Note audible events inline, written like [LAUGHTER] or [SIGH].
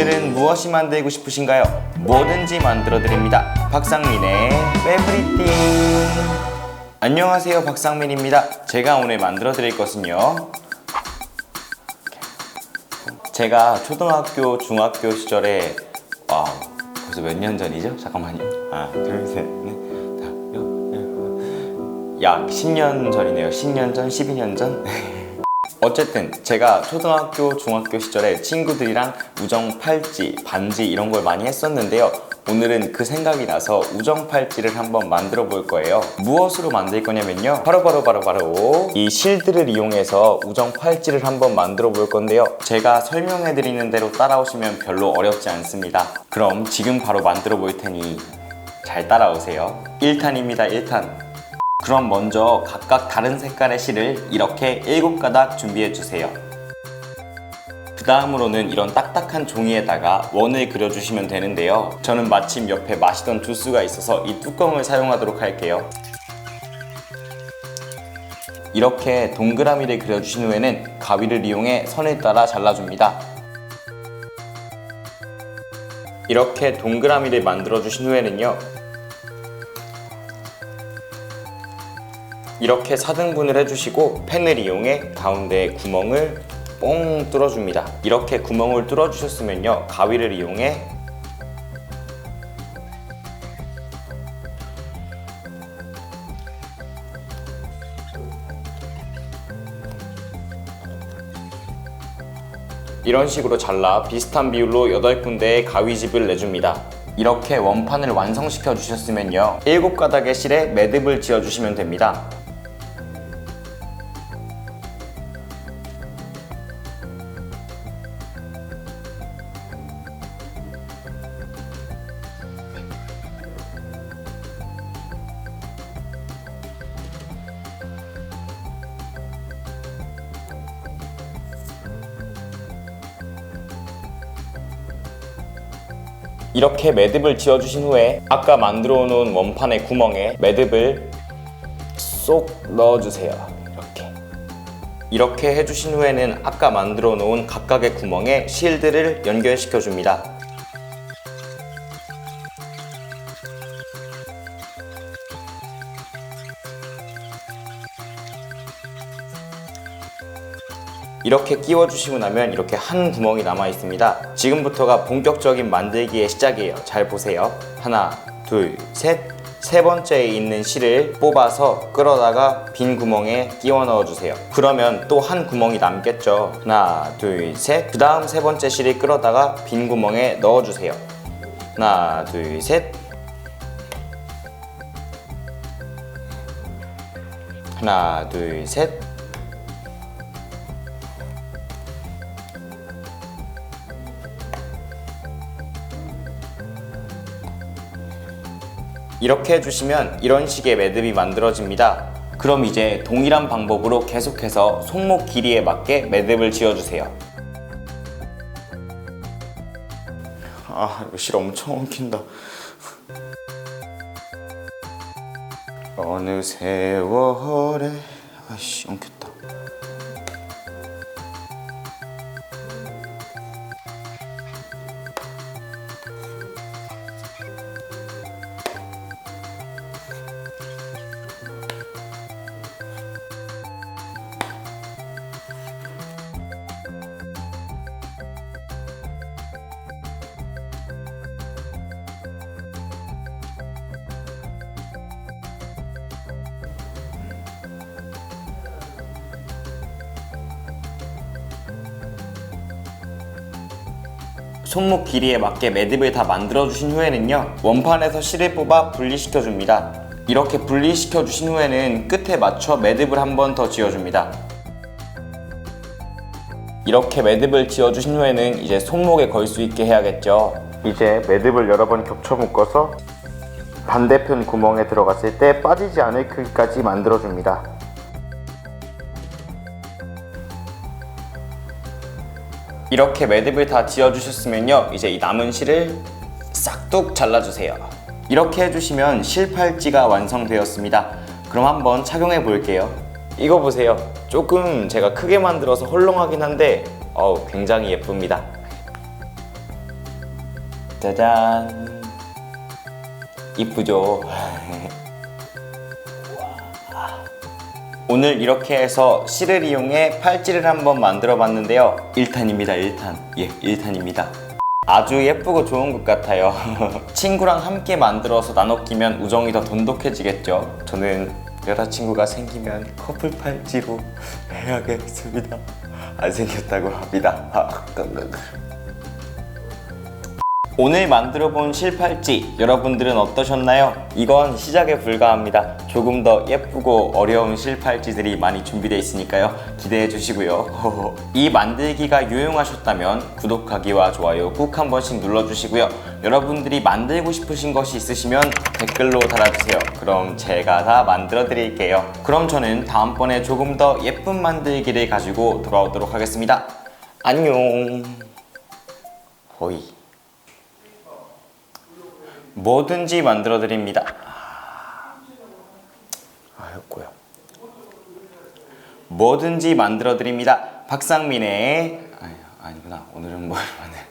오늘은 무엇이 만들고 싶으신가요? 뭐든지 만들어 드립니다. 박상민의 페브리띵. 안녕하세요, 박상민입니다. 제가 오늘 만들어 드릴 것은요. 제가 초등학교, 중학교 시절에 와 벌써 몇 년 전이죠? 잠깐만요. 하나, 둘, 셋, 넷, 약 10년 전이네요. 10년 전, 12년 전. [LAUGHS] 어쨌든 제가 초등학교, 중학교 시절에 친구들이랑 우정 팔찌, 반지 이런 걸 많이 했었는데요. 오늘은 그 생각이 나서 우정 팔찌를 한번 만들어 볼 거예요. 무엇으로 만들 거냐면요. 바로바로 바로바로 이 실드를 이용해서 우정 팔찌를 한번 만들어 볼 건데요. 제가 설명해 드리는 대로 따라오시면 별로 어렵지 않습니다. 그럼 지금 바로 만들어 볼 테니 잘 따라오세요. 1탄입니다, 1탄. 그럼 먼저 각각 다른 색깔의 실을 이렇게 7가닥 준비해 주세요. 그 다음으로는 이런 딱딱한 종이에다가 원을 그려주시면 되는데요. 저는 마침 옆에 마시던 주스가 있어서 이 뚜껑을 사용하도록 할게요. 이렇게 동그라미를 그려주신 후에는 가위를 이용해 선을 따라 잘라줍니다. 이렇게 동그라미를 만들어주신 후에는요. 이렇게 4등분을 해주시고 펜을 이용해 가운데 구멍을 뽕 뚫어줍니다. 이렇게 구멍을 뚫어주셨으면요. 가위를 이용해 이런 식으로 잘라 비슷한 비율로 8군데의 가위집을 내줍니다. 이렇게 원판을 완성시켜 주셨으면요. 7가닥의 실에 매듭을 지어 주시면 됩니다. 이렇게 매듭을 지어주신 후에 아까 만들어 놓은 원판의 구멍에 매듭을 쏙 넣어주세요. 이렇게. 이렇게 해주신 후에는 아까 만들어 놓은 각각의 구멍에 실드를 연결시켜 줍니다. 이렇게 끼워주시고 나면 이렇게 한 구멍이 남아 있습니다. 지금부터가 본격적인 만들기의 시작이에요. 잘 보세요. 하나, 둘, 셋. 세 번째에 있는 실을 뽑아서 끌어다가 빈 구멍에 끼워 넣어주세요. 그러면 또 한 구멍이 남겠죠. 하나, 둘, 셋. 그 다음 세 번째 실을 끌어다가 빈 구멍에 넣어주세요. 하나, 둘, 셋. 하나, 둘, 셋. 이렇게 해주시면 이런 식의 매듭이 만들어집니다. 그럼 이제 동일한 방법으로 계속해서 손목 길이에 맞게 매듭을 지어주세요. 아 이거 실 엄청 엉킨다. 어느 세월에 아씨 엉켰다. 손목 길이에 맞게 매듭을 다 만들어 주신 후에는요 원판에서 실을 뽑아 분리시켜 줍니다. 이렇게 분리시켜 주신 후에는 끝에 맞춰 매듭을 한 번 더 지어 줍니다. 이렇게 매듭을 지어 주신 후에는 이제 손목에 걸 수 있게 해야겠죠? 이제 매듭을 여러 번 겹쳐 묶어서 반대편 구멍에 들어갔을 때 빠지지 않을 크기까지 만들어 줍니다 이렇게 매듭을 다 지어주셨으면요 이제 이 남은 실을 싹둑 잘라주세요. 이렇게 해주시면 실팔찌가 완성되었습니다. 그럼 한번 착용해 볼게요. 이거 보세요. 조금 제가 크게 만들어서 헐렁하긴 한데 어우 굉장히 예쁩니다. 짜잔. 이쁘죠? [LAUGHS] 오늘 이렇게 해서 실을 이용해 팔찌를 한번 만들어 봤는데요. 1탄입니다 1탄. 예 1탄입니다. 아주 예쁘고 좋은 것 같아요. [LAUGHS] 친구랑 함께 만들어서 나눠 끼면 우정이 더 돈독해지겠죠. 저는 여자친구가 생기면 커플 팔찌로 [LAUGHS] 해야겠습니다. 안 생겼다고 합니다 오늘 만들어 본 실팔찌 여러분들은 어떠셨나요? 이건 시작에 불과합니다. 조금 더 예쁘고 어려운 실팔찌들이 많이 준비되어 있으니까요. 기대해 주시고요. [LAUGHS] 이 만들기가 유용하셨다면 구독하기와 좋아요 꾹 한 번씩 눌러주시고요. 여러분들이 만들고 싶으신 것이 있으시면 댓글로 달아주세요. 그럼 제가 다 만들어 드릴게요. 그럼 저는 다음번에 조금 더 예쁜 만들기를 가지고 돌아오도록 하겠습니다. 안녕. 호이. 뭐든지 만들어 드립니다. 아였고요. 뭐든지 만들어 드립니다. 박상민의 아니, 아니구나. 오늘은 뭘 만들?